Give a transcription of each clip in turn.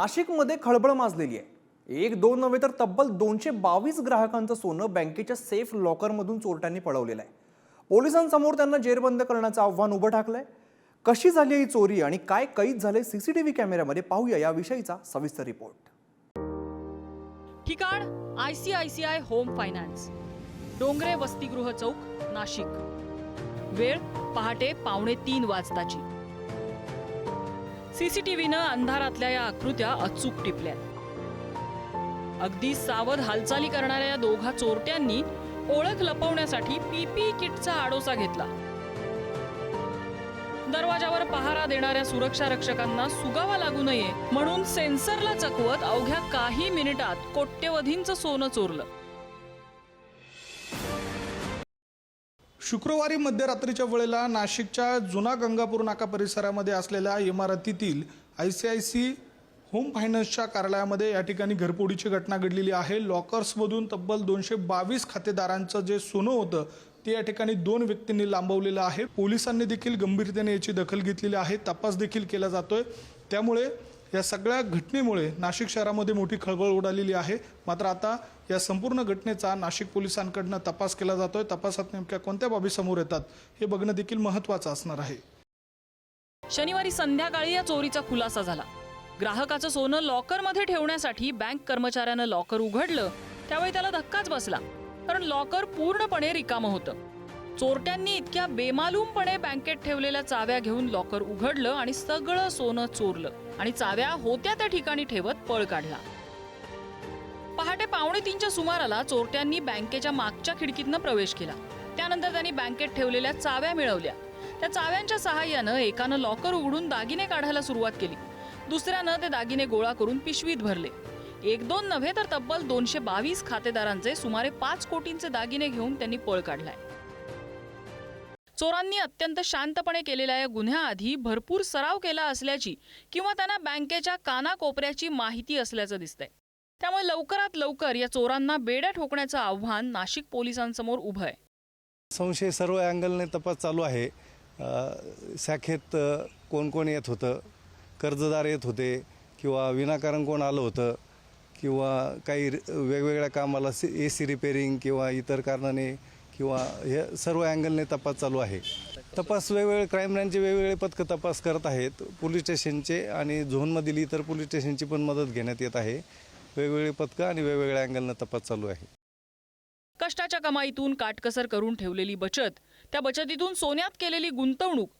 नाशिकमध्ये खळबळ माजलेली आहे. एक दोन नव्हे तर तब्बल दोनशे बावीस ग्राहकांचं सोनं बँकेच्या सेफ लॉकरमधून चोरट्यांनी पळवलेलं आहे. पोलिसांसमोर त्यांना जेरबंद करण्याचं आव्हान उभं ठाकलंय. कशी झाली ही चोरी आणि काय कैद झाले सीसीटीव्ही कॅमेऱ्यामध्ये पाहूया याविषयीचा सविस्तर रिपोर्ट. ठिकाण I C I C I home finance. Dongre वसतिगृह चौक नाशिक. वेळ पहाटे पावणे तीन वाजताची. सीसीटीव्हीनं अंधारातल्या या आकृत्या अचूक टिपल्या अगदी सावध हालचाली करणाऱ्या या दोघा चोरट्यांनी ओळख लपवण्यासाठी पीपी किटचा आडोसा घेतला. दरवाजावर पहारा देणाऱ्या सुरक्षा रक्षकांना सुगावा लागू नये म्हणून सेन्सरला चकवत अवघ्या काही मिनिटात कोट्यवधींचं सोनं चोरलं. शुक्रवारी मध्यरात्रीच्या वेळेला नाशिकच्या जुना गंगापूर नाका परिसरामध्ये असलेल्या इमारतीतील I C I C home फायनान्सच्या कार्यालयामध्ये या ठिकाणी घरपोडीची घटना घडलेली आहे. लॉकर्समधून तब्बल दोनशे बावीस खातेदारांचं जे सोनं होतं ते या ठिकाणी दोन व्यक्तींनी लांबवलेलं आहे. पोलिसांनी देखील गंभीरतेने याची दखल घेतलेली आहे. तपास देखील केला जातोय. त्यामुळे या सगळ्या घटनेमुळे नाशिक शहरामध्ये मोठी खळबळ उडालेली आहे. मात्र आता या संपूर्ण घटनेचा नाशिक पोलिसांकडनं तपास केला जातोय. तपासात नेमक्या कोणत्या बाबी समोर येतात हे बघणं देखील महत्वाचं असणार आहे. शनिवारी संध्याकाळी या चोरीचा खुलासा झाला. ग्राहकाचं सोनं लॉकरमध्ये ठेवण्यासाठी बँक कर्मचाऱ्यानं लॉकर उघडलं त्यावेळी त्याला धक्काच बसला कारण लॉकर पूर्णपणे रिकामं होतं. चोरट्यांनी इतक्या बेमालूमपणे बँकेत ठेवलेल्या चाव्या घेऊन लॉकर उघडलं आणि सगळं सोनं चोरलं आणि चाव्या होत्या त्या ठिकाणी ठेवत पळ काढला. पहाटे पावणे तीनच्या सुमाराला चोरट्यांनी बँकेच्या मागच्या खिडकीतनं प्रवेश केला. त्यानंतर त्यांनी बँकेत ठेवलेल्या चाव्या मिळवल्या. त्या चाव्यांच्या सहाय्यानं एकानं लॉकर उघडून दागिने काढायला सुरुवात केली. दुसऱ्यानं ते दागिने गोळा करून पिशवीत भरले. एक दोन नव्हे तर तब्बल दोनशे बावीस खातेदारांचे सुमारे पाच कोटींचे दागिने घेऊन त्यांनी पळ काढलाय. चोरांनी अत्यंत शांतपणे केलेल्या या गुन्ह्याआधी भरपूर सराव केला असल्याची किंवा त्यांना बँकेच्या कानाकोपऱ्याची माहिती असल्याचं दिसतंय. त्यामुळे लवकरात लवकर या चोरांना बेड्या ठोकण्याचं आव्हान नाशिक पोलिसांसमोर उभं आहे. संशय सर्व अँगलने तपास चालू आहे. शाखेत कोण कोण येत होतं? कर्जदार येत होते किंवा विनाकारण कोण आलं होतं? किंवा काही वेगवेगळ्या कामाला सी ए सी रिपेरिंग किंवा इतर कारणाने किंवा हे सर्व अँगलने तपास चालू आहे. तपास वेगवेगळे क्राईम ब्रँचचे वेगवेगळे पथकं तपास करत आहेत. पोलीस स्टेशनचे आणि झोनमधील इतर पोलीस स्टेशनची पण मदत घेण्यात येत आहे. वेगवेगळी पथकं आणि वेगवेगळ्या अँगलनं तपास चालू आहे. कष्टाच्या कमाईतून काटकसर करून ठेवलेली बचत त्या बचतीतून सोन्यात केलेली गुंतवणूक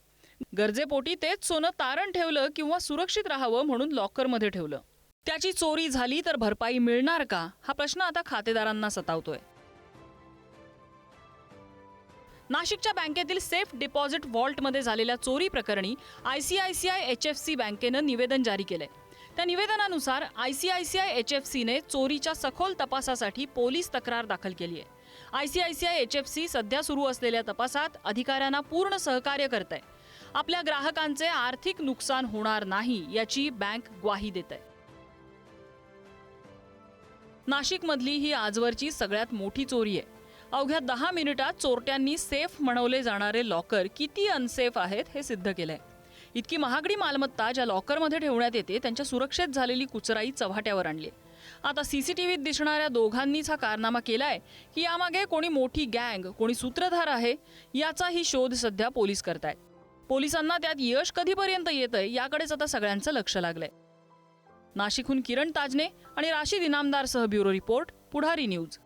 गरजेपोटी तेच सोनं तारण ठेवलं किंवा सुरक्षित राहावं म्हणून लॉकरमध्ये ठेवलं. त्याची चोरी झाली तर भरपाई मिळणार का? हा प्रश्न आता खातेदारांना सतावतोय. नाशिकच्या बँकेतील सेफ डिपॉझिट व्हॉल्टमध्ये झालेल्या चोरी प्रकरणी आयसीआयसीआय एच एफ सी बँकेनं निवेदन जारी केलंय. त्या निवेदनानुसार I C I C I H F सीने चोरीच्या सखोल तपासासाठी पोलीस तक्रार दाखल केली आहे. I C I C I H F C सध्या सुरू असलेल्या तपासात अधिकाऱ्यांना पूर्ण सहकार्य करत आहे. आपल्या ग्राहकांचे आर्थिक नुकसान होणार नाही याची बँक ग्वाही देत आहे. नाशिकमधली ही आजवरची सगळ्यात मोठी चोरी आहे. अवघ्या दहा मिनिटात चोरट्यांनी सेफ म्हणवले जाणारे लॉकर किती अनसेफ आहेत हे सिद्ध केलंय. इतकी महागडी मालमत्ता ज्या लॉकरमध्ये ठेवण्यात येते त्यांच्या सुरक्षेत झालेली कुचराई चव्हाट्यावर आणली. आता सीसीटीव्हीत दिसणाऱ्या दोघांनीच हा कारनामा केलाय की यामागे कोणी मोठी गँग कोणी सूत्रधार आहे याचाही शोध सध्या पोलीस करतायत. पोलिसांना त्यात यश कधीपर्यंत येतंय याकडेच आता सगळ्यांचं लक्ष लागलंय. नाशिकहून किरण ताजने आणि राशी इनामदारसह ब्युरो रिपोर्ट पुढारी न्यूज.